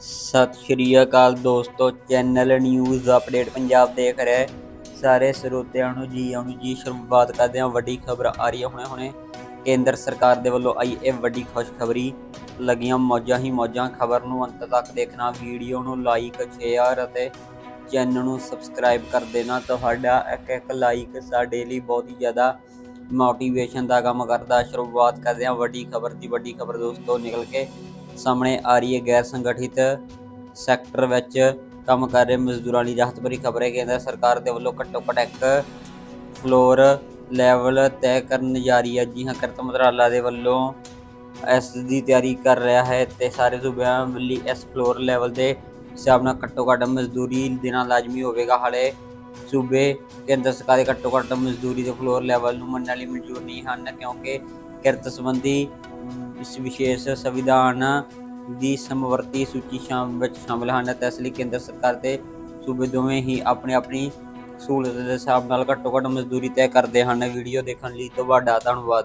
ਸਤਿ ਸ਼੍ਰੀ ਅਕਾਲ ਦੋਸਤੋ, channel news update Punjab ਦੇਖ ਰਹੇ ਸਾਰੇ ਸਰੋਤਿਆਂ ਨੂੰ ਜੀ ਆਉਣ ਜੀ ਸ਼ੁਰੂਆਤ ਕਰਦੇ ਹਾਂ, ਵੱਡੀ ਖਬਰ ਆ ਰਹੀ ਹੈ ਹੁਣੇ ਹੁਣੇ। ਕੇਂਦਰ ਸਰਕਾਰ ਦੇ ਵੱਲੋਂ ਆਈ ਇਹ ਵੱਡੀ ਖੁਸ਼ਖਬਰੀ, ਲੱਗੀਆਂ ਮੌਜਾਂ ਹੀ ਮੌਜਾਂ। ਖਬਰ ਨੂੰ ਅੰਤ ਤੱਕ ਦੇਖਣਾ, ਵੀਡੀਓ ਨੂੰ ਲਾਈਕ ਸ਼ੇਅਰ ਅਤੇ ਚੈਨਲ ਨੂੰ ਸਬਸਕ੍ਰਾਈਬ ਕਰ ਦੇਣਾ। ਤੁਹਾਡਾ ਇੱਕ ਇੱਕ ਲਾਈਕ ਸਾਡੇ ਲਈ ਬਹੁਤ ਹੀ ਜ਼ਿਆਦਾ ਮੋਟੀਵੇਸ਼ਨ ਦਾ ਕੰਮ ਕਰਦਾ। ਸ਼ੁਰੂਆਤ ਕਰਦੇ ਹਾਂ, ਵੱਡੀ ਖਬਰ ਦੀ, ਵੱਡੀ ਖਬਰ ਦੋਸਤੋ, ਨਿਕਲ ਕੇ ਸਾਹਮਣੇ ਆ ਰਹੀ ਹੈ ਗੈਰ ਸੰਗਠਿਤ ਸੈਕਟਰ ਵਿੱਚ ਕੰਮ ਕਰ ਰਹੇ ਮਜ਼ਦੂਰਾਂ ਲਈ ਰਾਹਤ ਭਰੀ ਖਬਰ ਹੈ। ਕੇਂਦਰ ਸਰਕਾਰ ਦੇ ਵੱਲੋਂ ਘੱਟੋ ਘੱਟ ਇੱਕ ਫਲੋਰ ਲੈਵਲ ਤੈਅ ਕਰਨ ਜਾ ਰਹੀ ਹੈ। ਜੀ ਹਾਂ, ਕਿਰਤ ਮੰਤਰਾਲਾ ਦੇ ਵੱਲੋਂ ਇਸ ਦੀ ਤਿਆਰੀ ਕਰ ਰਿਹਾ ਹੈ ਤੇ ਸਾਰੇ ਸੂਬਿਆਂ ਲਈ ਇਸ ਫਲੋਰ ਲੈਵਲ ਦੇ ਹਿਸਾਬ ਨਾਲ ਘੱਟੋ ਘੱਟ ਮਜ਼ਦੂਰੀ ਦੇਣਾ ਲਾਜ਼ਮੀ ਹੋਵੇਗਾ। ਹਾਲੇ ਸੂਬੇ ਕੇਂਦਰ ਸਰਕਾਰ ਦੇ ਘੱਟੋ ਘੱਟ ਮਜ਼ਦੂਰੀ ਦੇ ਫਲੋਰ ਲੈਵਲ ਨੂੰ ਮੰਨਣ ਲਈ ਮਨਜ਼ੂਰ ਨਹੀਂ ਹਨ, ਕਿਉਂਕਿ ਕਿਰਤ ਸੰਬੰਧੀ ਇਸ ਵਿਸ਼ੇਸ਼ ਸੰਵਿਧਾਨ ਦੀ ਸਮਵਰਤੀ ਸੂਚੀ ਸ਼ਾਮ ਵਿੱਚ ਸ਼ਾਮਲ ਹਨ। ਤੇ ਇਸ ਲਈ ਕੇਂਦਰ ਸਰਕਾਰ ਤੇ ਸੂਬੇ ਦੋਵੇਂ ਹੀ ਆਪਣੀ ਆਪਣੀ ਸਹੂਲਤ ਦੇ ਹਿਸਾਬ ਨਾਲ ਘੱਟੋ ਘੱਟ ਮਜ਼ਦੂਰੀ ਤੈਅ ਕਰਦੇ ਹਨ। ਵੀਡੀਓ ਦੇਖਣ ਲਈ ਤੁਹਾਡਾ ਧੰਨਵਾਦ।